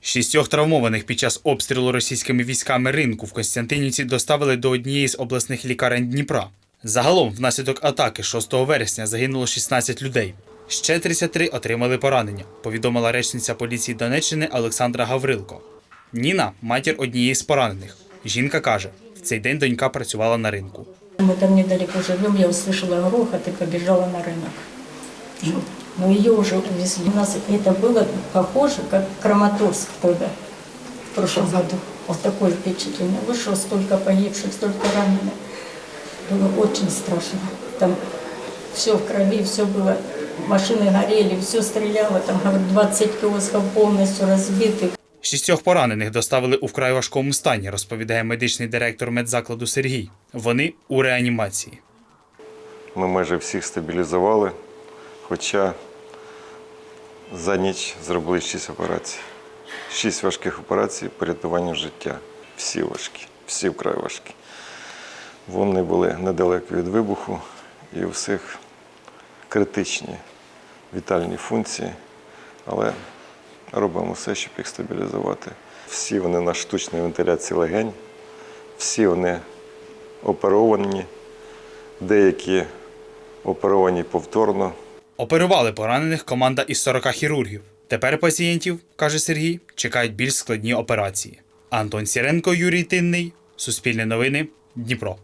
Шістьох травмованих під час обстрілу російськими військами ринку в Костянтинівці доставили до однієї з обласних лікарень Дніпра. Загалом, внаслідок атаки 6 вересня загинуло 16 людей. Ще 33 отримали поранення, повідомила речниця поліції Донеччини Олександра Гаврилко. Ніна матір однієї з поранених. Жінка каже, в цей день донька працювала на ринку. Мы там недалеко живем, я услышала грохот и побежала на рынок. Ну, Но ее уже увезли. У нас это было похоже, как Краматорск тогда, в прошлом году. Вот такое впечатление. Вышло столько погибших, столько раненых. Было очень страшно. Там все в крови, все было, машины горели, все стреляло. Там, говорят, 20 киосков полностью разбитых. Шістьох поранених доставили у вкрай важкому стані, розповідає медичний директор медзакладу Сергій. Вони у реанімації. Ми майже всіх стабілізували, хоча за ніч зробили 6 операцій. 6 важких операцій по рятуванню життя. Всі важкі, всі вкрай важкі. Вони були недалеко від вибуху і у всіх критичні вітальні функції, але робимо все, щоб їх стабілізувати. Всі вони на штучній вентиляції легень, всі вони оперовані, деякі оперовані повторно. Оперували поранених команда із 40 хірургів. Тепер пацієнтів, каже Сергій, чекають більш складні операції. Антон Сіренко, Юрій Тинний, Суспільне новини, Дніпро.